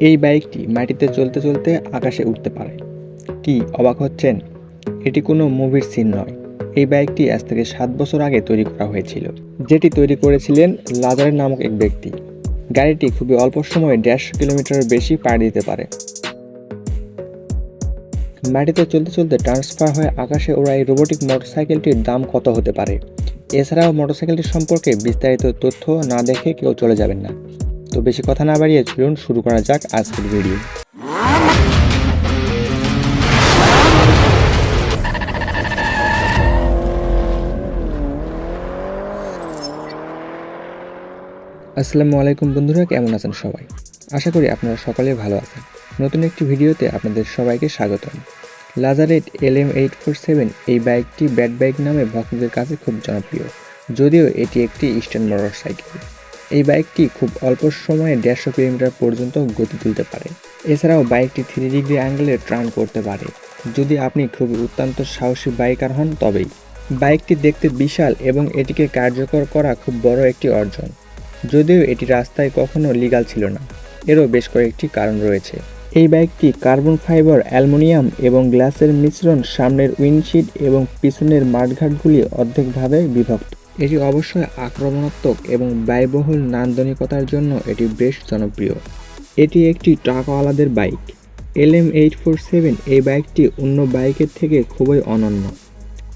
এই বাইকটি মাটিতে চলতে চলতে আকাশে উঠতে পারে। কি অবাক হচ্ছেন? এটি কোনো মুভির সিন নয়। এই বাইকটি আজ থেকে সাত বছর আগে তৈরি করা হয়েছিল। যেটি তৈরি করেছিলেন লাজারের নামক এক ব্যক্তি। গাড়িটি খুবই অল্প সময়ে দেড়শো কিলোমিটারের বেশি পাড়ি দিতে পারে। মাটিতে চলতে চলতে ট্রান্সফার হয়ে আকাশে ওড়া এই রোবোটিক মোটরসাইকেলটির দাম কত হতে পারে? এছাড়াও মোটরসাইকেলটি সম্পর্কে বিস্তারিত তথ্য না দেখে কেউ চলে যাবেন না। তো বেশি কথা না বাড়িয়ে চলুন শুরু করা যাক আজকের ভিডিও আসসালামু আলাইকুম বন্ধুরা, কেমন আছেন সবাই? আশা করি আপনারা সকলে ভালো আছেন। নতুন একটি ভিডিওতে আপনাদের সবাইকে স্বাগতম। লাজারেট L M eight four seven এই বাইকটি ব্যাট বাইক নামে ভক্তদের কাছে খুব জনপ্রিয়। যদিও এটি একটি ইস্টার্ন মোটর সাইকেল এই বাইকটি খুব অল্প সময়ে দেড়শো কিলোমিটার পর্যন্ত গতি তুলতে পারে। এছাড়াও বাইকটি থ্রি ডিগ্রি অ্যাঙ্গেলে টার্ন করতে পারে। যদি আপনি খুবই অত্যন্ত সাহসী বাইকার হন, তবেই। বাইকটি দেখতে বিশাল এবং এটিকে কার্যকর করা খুব বড় একটি অর্জন। যদিও এটি রাস্তায় কখনো লিগাল ছিল না। এরও বেশ কয়েকটি কারণ রয়েছে। এই বাইকটি কার্বন ফাইবার, অ্যালুমিনিয়াম এবং গ্লাসের মিশ্রণ সামনের উইন্ডশিট এবং পিছনের মাঠঘাটগুলি অর্ধেকভাবে বিভক্ত। এটি অবশ্যই আক্রমণাত্মক এবং ব্যয়বহুল নান্দনিকতার জন্য এটি বেশ জনপ্রিয়। এটি একটি ট্রাকওয়ালাদের bike. L M eight four seven এই বাইকটি অন্য বাইকের থেকে খুবই অনন্য,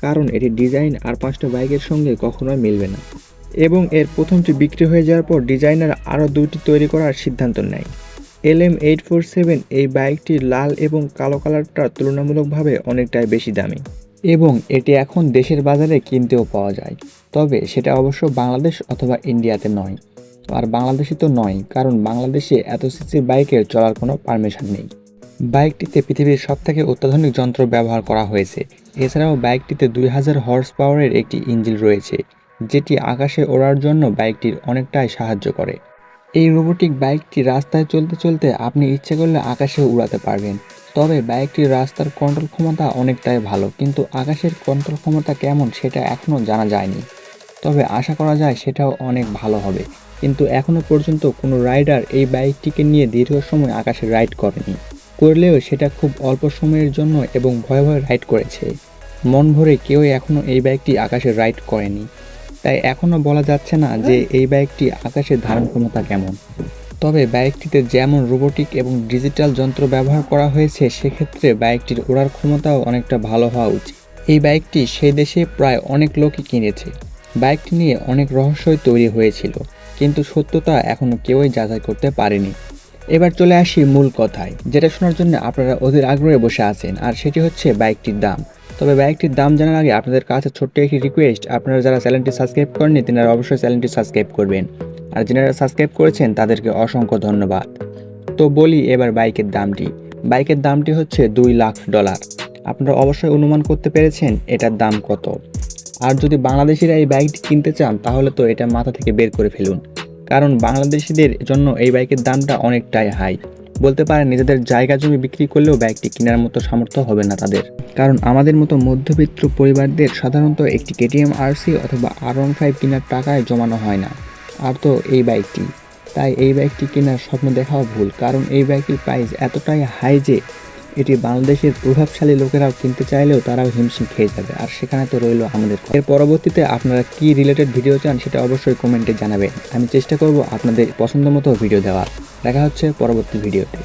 কারণ এটি ডিজাইন আর পাঁচটা বাইকের সঙ্গে কখনোই মিলবে না। এবং এর প্রথমটি বিক্রি হয়ে যাওয়ার পর ডিজাইনার আরও দুটি তৈরি করার সিদ্ধান্ত নেয়। L M eight four seven এই বাইকটির লাল এবং কালো কালারটা তুলনামূলকভাবে অনেকটাই বেশি দামি। এবং এটি এখন দেশের বাজারে কিনতেও পাওয়া যায়। তবে সেটা অবশ্য বাংলাদেশ অথবা ইন্ডিয়াতে নয়। আর বাংলাদেশে তো নয়, কারণ বাংলাদেশে এত সিসির বাইকের চলার কোনো পারমিশন নেই। বাইকটিতে পৃথিবীর সবথেকে অত্যাধুনিক যন্ত্র ব্যবহার করা হয়েছে। এছাড়াও বাইকটিতে দুই হাজার হর্স পাওয়ারের একটি ইঞ্জিন রয়েছে, যেটি আকাশে ওড়ার জন্য বাইকটির অনেকটাই সাহায্য করে। এই রোবোটিক বাইকটি রাস্তায় চলতে চলতে আপনি ইচ্ছে করলে আকাশে উড়াতে পারবেন। তবে বাইকটির রাস্তার কন্ট্রোল ক্ষমতা অনেকটাই ভালো, কিন্তু আকাশের কন্ট্রোল ক্ষমতা কেমন সেটা এখনও জানা যায়নি। তবে আশা করা যায় সেটাও অনেক ভালো হবে। কিন্তু এখনও পর্যন্ত কোনো রাইডার এই বাইকটিকে নিয়ে দীর্ঘ সময় আকাশে রাইড করেনি। করলেও সেটা খুব অল্প সময়ের জন্য এবং ভয়ে ভয়ে রাইড করেছে। মন ভরে কেউই এখনও এই বাইকটি আকাশে রাইড করেনি। তাই এখনও বলা যাচ্ছে না যে এই বাইকটি আকাশের ধারণ ক্ষমতা কেমন। তবে বাইকটিতে যেমন রোবোটিক এবং ডিজিটাল যন্ত্র ব্যবহার করা হয়েছে, সেক্ষেত্রে বাইকটির ওড়ার ক্ষমতাও অনেকটা ভালো হওয়া উচিত। এই বাইকটি সেই দেশে প্রায় অনেক লোকই কিনেছে। বাইকটি নিয়ে অনেক রহস্যই তৈরি হয়েছিল, কিন্তু সত্যতা এখনও কেউই যাচাই করতে পারেনি। এবার চলে আসি মূল কথায়, যেটা শোনার জন্য আপনারা অধীর আগ্রহে বসে আছেন, আর সেটি হচ্ছে বাইকটির দাম। তবে বাইকটির দাম জানার আগে আপনাদের কাছে ছোট্ট একটি রিকোয়েস্ট আপনারা যারা চ্যানেলটি সাবস্ক্রাইব করেননি, তেনারা অবশ্যই চ্যানেলটি সাবস্ক্রাইব করবেন। আর যারা সাবস্ক্রাইব করেছেন, তাদেরকে অসংখ্য ধন্যবাদ। তো বলি এবার বাইকের দামটি। বাইকের দামটি হচ্ছে দুই লাখ ডলার। আপনারা অবশ্যই অনুমান করতে পেরেছেন, এটার দাম কত। আর যদি বাংলাদেশিরা এই বাইকটি কিনতে চান, তাহলে তো এটা মাথা থেকে বের করে ফেলুন। কারণ বাংলাদেশিদের জন্য এই বাইকের দামটা অনেকটাই হাই বলতে পারেন নিজেদের জায়গা জমি বিক্রি করলেও বাইকটি কেনার মতো সামর্থ্য হবে না তাদের। কারণ আমাদের মতো মধ্যবিত্ত পরিবারদের সাধারণত একটি কেটিএম আরসি অথবা আর ওয়ান ফাইভ কেনার টাকায় জমানো হয় না। আর তো এই বাইকটি। তাই এই বাইকটি কেনার স্বপ্ন দেখাও ভুল, কারণ এই বাইকের প্রাইস এতটাই হাই যে এটি বাংলাদেশের প্রভাবশালী লোকেরাও কিনতে চাইলেও তারাও হিমশিম খেয়ে যাবে। আর সেখানে তো রইল আমাদের এর পরবর্তীতে আপনারা কি রিলেটেড ভিডিও চান সেটা অবশ্যই কমেন্টে জানাবেন। আমি চেষ্টা করব আপনাদের পছন্দ মতো ভিডিও দেওয়ার। দেখা হচ্ছে পরবর্তী ভিডিওতে